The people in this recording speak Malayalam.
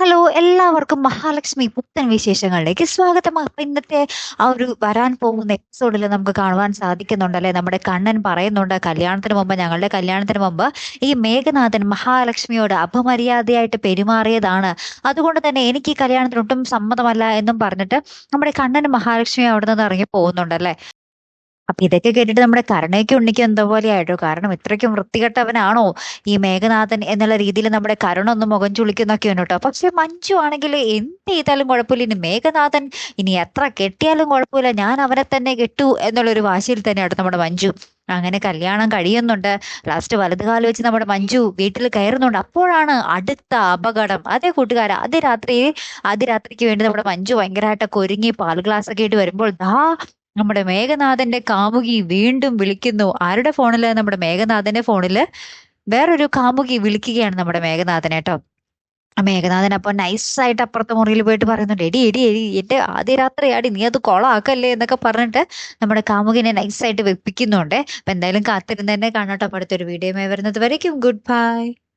ഹലോ എല്ലാവർക്കും മഹാലക്ഷ്മി പുത്തൻ വിശേഷങ്ങളിലേക്ക് സ്വാഗതം. അപ്പൊ ഇന്നത്തെ ആ ഒരു വരാൻ പോകുന്ന എപ്പിസോഡിൽ നമുക്ക് കാണുവാൻ സാധിക്കുന്നുണ്ടല്ലേ നമ്മുടെ കണ്ണൻ പറയുന്നുണ്ട് കല്യാണത്തിന് മുമ്പ് ഞങ്ങളുടെ കല്യാണത്തിന് മുമ്പ് ഈ മേഘനാഥൻ മഹാലക്ഷ്മിയോട് അപമര്യാദയായിട്ട് പെരുമാറിയതാണ്. അതുകൊണ്ട് തന്നെ എനിക്ക് ഈ കല്യാണത്തിന് ഒട്ടും സമ്മതമല്ല എന്നും പറഞ്ഞിട്ട് നമ്മുടെ കണ്ണൻ മഹാലക്ഷ്മി അവിടെ നിന്ന് ഇറങ്ങി പോകുന്നുണ്ടല്ലേ അപ്പൊ ഇതൊക്കെ കേട്ടിട്ട് നമ്മുടെ കരുണയ്ക്ക് ഉണ്ണിക്കും എന്തോ പോലെ ആയിട്ടോ? കാരണം ഇത്രയ്ക്കും വൃത്തികെട്ടവനാണോ ഈ മേഘനാഥൻ എന്നുള്ള രീതിയിൽ നമ്മുടെ കരുണ ഒന്ന് മുഖം ചുളിക്കുന്നൊക്കെ ഉണ്ട് കേട്ടോ പക്ഷെ മഞ്ജു ആണെങ്കിൽ എന്ത് ചെയ്താലും കുഴപ്പമില്ല. ഇനി മേഘനാഥൻ ഇനി എത്ര കെട്ടിയാലും കുഴപ്പമില്ല. ഞാൻ അവനെ തന്നെ കെട്ടു എന്നുള്ളൊരു വാശിയിൽ തന്നെയാണ് നമ്മുടെ മഞ്ജു. അങ്ങനെ കല്യാണം കഴിയുന്നുണ്ട്. ലാസ്റ്റ് വലതുകാലം വെച്ച് നമ്മുടെ മഞ്ജു വീട്ടിൽ കയറുന്നുണ്ട്. അപ്പോഴാണ് അടുത്ത അപകടം. അതേ കൂട്ടുകാര അതേ രാത്രി അതേ രാത്രിക്ക് വേണ്ടി നമ്മുടെ മഞ്ജു ഭയങ്കരമായിട്ടൊക്കെ ഒരുങ്ങി പാൽ ഗ്ലാസ് ഒക്കെ ആയിട്ട് വരുമ്പോൾ ദാ നമ്മുടെ മേഘനാഥന്റെ കാമുകി വീണ്ടും വിളിക്കുന്നു. ആരുടെ ഫോണിൽ? നമ്മുടെ മേഘനാഥന്റെ ഫോണിൽ. വേറൊരു കാമുകി വിളിക്കുകയാണ് നമ്മുടെ മേഘനാഥനെ കേട്ടോ. മേഘനാഥൻ അപ്പൊ നൈസായിട്ട് അപ്പുറത്തെ മുറിയിൽ പോയിട്ട് പറയുന്നുണ്ട് എടി എടി എടി എന്റെ ആദ്യ രാത്രി ആടി നീ അത് കൊളാക്കല്ലേ? എന്നൊക്കെ പറഞ്ഞിട്ട് നമ്മുടെ കാമുകിനെ നൈസായിട്ട് വെപ്പിക്കുന്നുണ്ട്. അപ്പൊ എന്തായാലും കാത്തിരുന്ന് തന്നെ കാണാട്ടോ. അടുത്തൊരു വീഡിയോ വരുന്നത് വരയ്ക്കും. Good bye